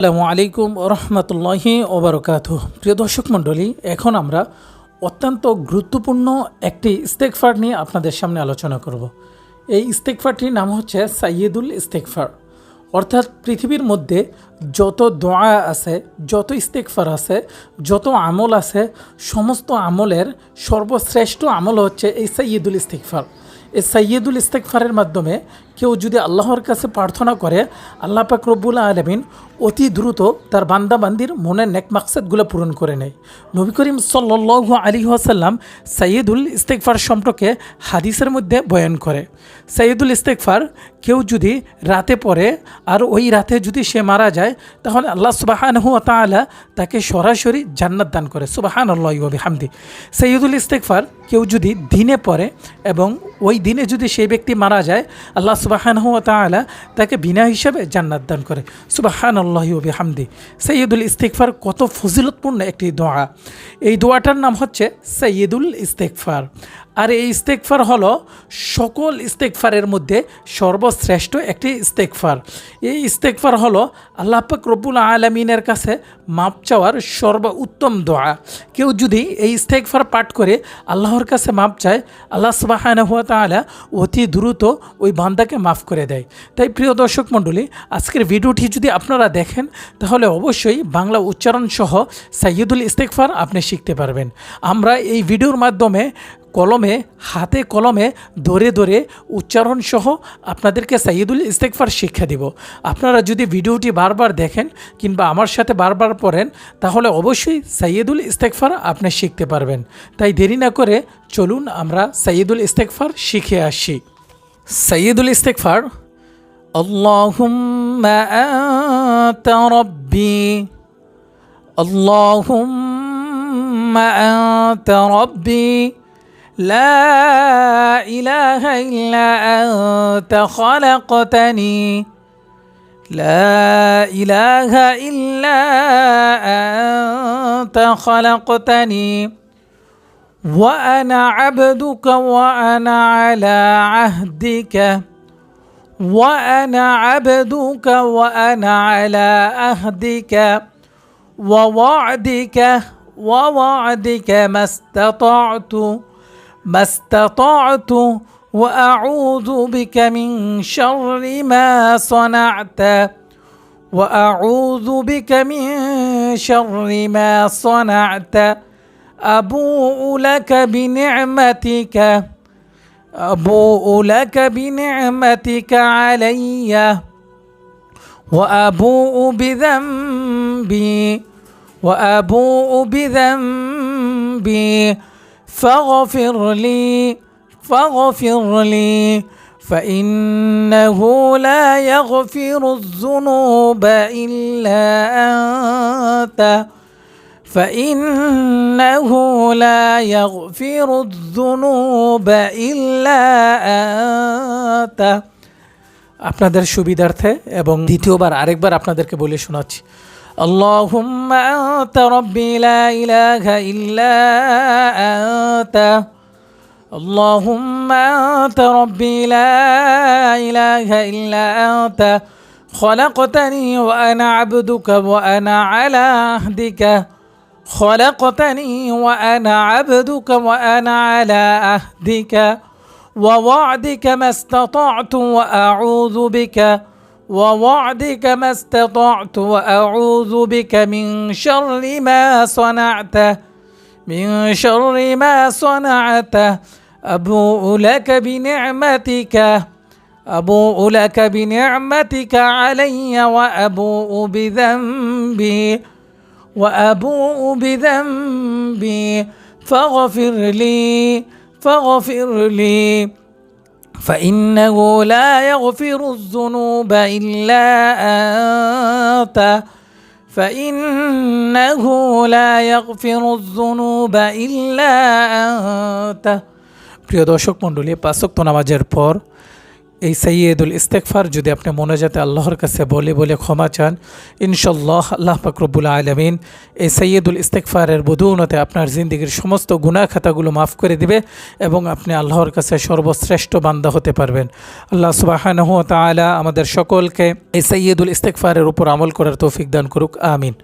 আসসালামু আলাইকুম রহমতুল্লাহি ওবরকাত প্রিয় দর্শক মণ্ডলী, এখন আমরা অত্যন্ত গুরুত্বপূর্ণ একটি ইস্তেকফার নিয়ে আপনাদের সামনে আলোচনা করব। এই ইস্তেকফারটির নাম হচ্ছে সাইয়দুল ইস্তেকফার অর্থাৎ পৃথিবীর মধ্যে যত দোয়া আছে, যত ইস্তেকফার আছে, যত আমল আছে, সমস্ত আমলের সর্বশ্রেষ্ঠ আমল হচ্ছে এই সাইয়দুল ইস্তেকফার এই সাইয়দুল ইস্তেকফারের মাধ্যমে কেউ যদি আল্লাহর কাছে প্রার্থনা করে, আল্লাহ পাক রব্বুল আলমিন অতি দ্রুত তার বান্দাবান্দির মনের নেক মাকসাদগুলো পূরণ করে নেয়। নবী করিম সাল্লু আলী আসাল্লাম সাইয়দুল ইস্তেকফার সম্পর্কে হাদিসের মধ্যে বয়ন করে। সাইয়দুল ইস্তেকফার কেউ যদি রাতে পড়ে আর ওই রাতে যদি সে মারা যায়, তাহলে আল্লাহ সুবাহান তালা তাকে সরাসরি জান্নাত দান করে। সুবাহান আল্লাহ হামদি সৈয়দুল ইস্তেকফার কেউ যদি দিনে পড়ে এবং ওই দিনে যদি সেই ব্যক্তি মারা যায়, আল্লাহ সুবাহান তালা তাকে বিনা হিসাবে জান্নাত দান করে। সুবাহান আল্লাহ হামদি সৈয়দুল ইস্তেকফার কত ফজিলতপূর্ণ একটি দোয়া। এই দোয়াটার নাম হচ্ছে সৈয়দুল ইস্তেকফার আর এই ইস্তেকফার হলো সকল ইস্তেকফারের মধ্যে সর্বশ্রেষ্ঠ একটি ইস্তেকফার এই ইস্তেকফার হলো আল্লাহ পাক রব্বুল আলমিনের কাছে মাপ চাওয়ার সর্ব উত্তম দোয়া। কেউ যদি এই ইস্তেকফার পাঠ করে আল্লাহর কাছে মাপ চায়, আল্লাহ সুবাহান হুয়া তালা অতি দ্রুত ওই বান্দাকে মাফ করে দেয়। তাই প্রিয় দর্শক মণ্ডলী, আজকের ভিডিওটি যদি আপনারা দেখেন, তাহলে অবশ্যই বাংলা উচ্চারণ সহ সাইয়দুল ইস্তেকফার আপনি শিখতে পারবেন। আমরা এই ভিডিওর মাধ্যমে কলমে, হাতে কলমে, ধরে ধরে উচ্চারণ সহ আপনাদেরকে সাইয়দুল ইস্তেকফার শিক্ষা দিব। আপনারা যদি ভিডিওটি বারবার দেখেন কিংবা আমার সাথে বারবার পড়েন, তাহলে অবশ্যই সাইয়দুল ইস্তেকফার আপনি শিখতে পারবেন। তাই দেরি না করে চলুন আমরা সাইয়দুল ইস্তেকফার শিখে আসি। سيد الاستغفار. اللهم أنت ربي. اللهم أنت ربي. لا إله إلا أنت خلقتني. لا إله إلا أنت خلقتني. وأنا عبدك وأنا على عهدك. وأنا عبدك وأنا على عهدك. ووعدك ووعدك ما استطعت ما استطعت وأعوذ بك من شر ما صنعت. وأعوذ بك من شر ما صنعت. أبوء لك بنعمتك أبوء لك بنعمتك علي وأبوء بذنبي وأبوء بذنبي فاغفر لي فاغفر لي فإنه لا يغفر الذنوب إلا أنت. فإنه لا يغفر الذنوب إلا أنت আপনাদের সুবিধার্থে এবং দ্বিতীয়বার আরেকবার আপনাদেরকে বলে শোনাচ্ছি اللهم أنت ربي لا إله إلا أنت اللهم أنت ربي لا إله إلا أنت خلقتني وأنا عبدك وأنا على عهدك خلقتني وأنا عبدك وأنا على عهدك ووعدك ما استطعت وأعوذ بك ووعدك ما استطعت وأعوذ بك من شر ما صنعت من شر ما صنعت. أبوء لك بنعمتك أبوء لك بنعمتك علي وأبوء بذنبي. وأبوء بذنبي فاغفر لي فاغفر لي فإنه لا يغفر الذنوب إلا أنت فإنه لا يغفر الذنوب إلا أنت প্রিয় দর্শক মণ্ডলী পাঁচক্ত নামাজের পর এই সৈয়দুল ইস্তেকফার যদি আপনি মনে যাতে আল্লাহর কাছে বলে বলে ক্ষমা চান ইনশাল্লাহ আল্লাহ পাকরবুল আলমিন এই সৈয়দুল ইস্তেকফারের বধূনতে আপনার জিন্দগির সমস্ত গুনাহ খাতাগুলো মাফ করে দিবে এবং আপনি আল্লাহর কাছে সর্বশ্রেষ্ঠ বান্দা হতে পারবেন। আল্লাহ সুবাহানহ তালা আমাদের সকলকে এই সৈয়দুল ইস্তেকফারের উপর আমল করার তৌফিক দান করুক, আমিন।